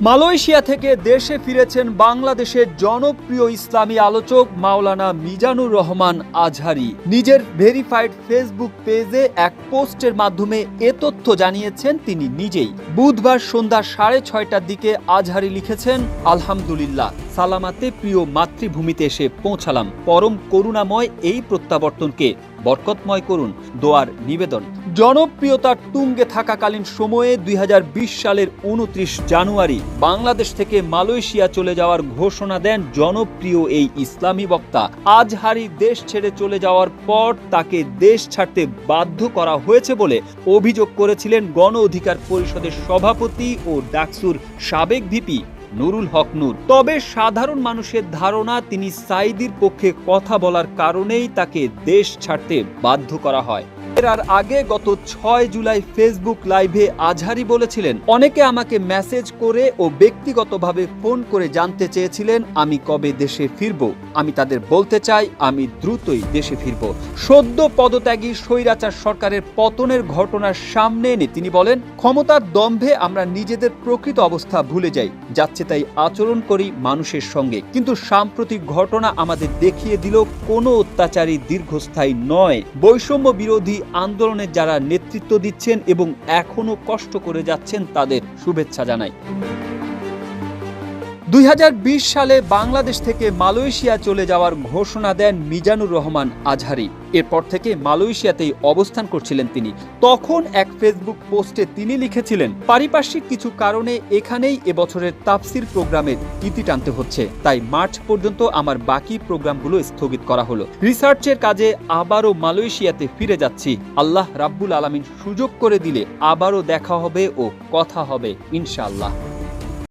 Malaysia থেকে দেশে ফিরেছেন বাংলাদেশের জনপ্রিয় ইসলামী আলোচক মাওলানা মিজানুর রহমান আজহারি। নিজের ভেরিফাইড ফেসবুক পেজে এক পোস্টের মাধ্যমে এ তথ্য জানিয়েছেন তিনি নিজেই। বুধবার সন্ধ্যা সাড়ে ছয়টার দিকে আজহারি লিখেছেন, আলহামদুলিল্লাহ, সালামাতে প্রিয় মাতৃভূমিতে এসে পৌঁছালাম। পরম করুণাময় এই প্রত্যাবর্তনকে বরকতময় করুন দোয়ার নিবেদন। জনপ্রিয়তার তুঙ্গে থাকাকালীন সময়ে দুই হাজার বিশ সালের উনত্রিশ জানুয়ারি বাংলাদেশ থেকে মালয়েশিয়া চলে যাওয়ার ঘোষণা দেন জনপ্রিয় এই ইসলামী বক্তা। আজহারি দেশ ছেড়ে চলে যাওয়ার পর তাকে দেশ ছাড়তে বাধ্য করা হয়েছে বলে অভিযোগ করেছিলেন গণ অধিকার পরিষদের সভাপতি ও ডাকসুর সাবেক ভিপি। নুরুল হক নূর। তবে সাধারণ মানুষের ধারণা, তিনি সাইদির পক্ষে কথা বলার কারণেই তাকে দেশ ছাড়তে বাধ্য করা হয়। এর আর আগে গত ছয় জুলাই ফেসবুক লাইভে আজহারি বলেছিলেন, অনেকে আমাকে মেসেজ করে ও ব্যক্তিগতভাবে ফোন করে জানতে চেয়েছিলেন, আমি কবে দেশে ফিরব। আমি তাদের বলতে চাই, আমি দ্রুতই দেশে ফিরব। সদ্য পদত্যাগী স্বৈরাচার সরকারের পতনের ঘটনার সামনে এনে তিনি বলেন, ক্ষমতার দম্ভে আমরা নিজেদের প্রকৃত অবস্থা ভুলে যাই, যাচ্ছে তাই আচরণ করি মানুষের সঙ্গে। কিন্তু সাম্প্রতিক ঘটনা আমাদের দেখিয়ে দিল, কোনো অত্যাচারী দীর্ঘস্থায়ী নয়। বৈষম্য বিরোধী আন্দোলনের যারা নেতৃত্ব দিচ্ছেন এবং এখনও কষ্ট করে যাচ্ছেন তাদের শুভেচ্ছা জানাই। দুই হাজার বিশ সালে বাংলাদেশ থেকে মালয়েশিয়া চলে যাওয়ার ঘোষণা দেন মিজানুর রহমান আজহারি। এরপর থেকে মালয়েশিয়াতেই অবস্থান করছিলেন তিনি। তখন এক ফেসবুক পোস্টে তিনি লিখেছিলেন, পারিপার্শ্বিক কিছু কারণে এখানেই এবছরের তাফসির প্রোগ্রামের ইতি টানতে হচ্ছে। তাই মার্চ পর্যন্ত আমার বাকি প্রোগ্রামগুলো স্থগিত করা হলো। রিসার্চের কাজে আবারও মালয়েশিয়াতে ফিরে যাচ্ছি। আল্লাহ রাব্বুল আলামিন সুযোগ করে দিলে আবারও দেখা হবে ও কথা হবে, ইনশাআল্লাহ।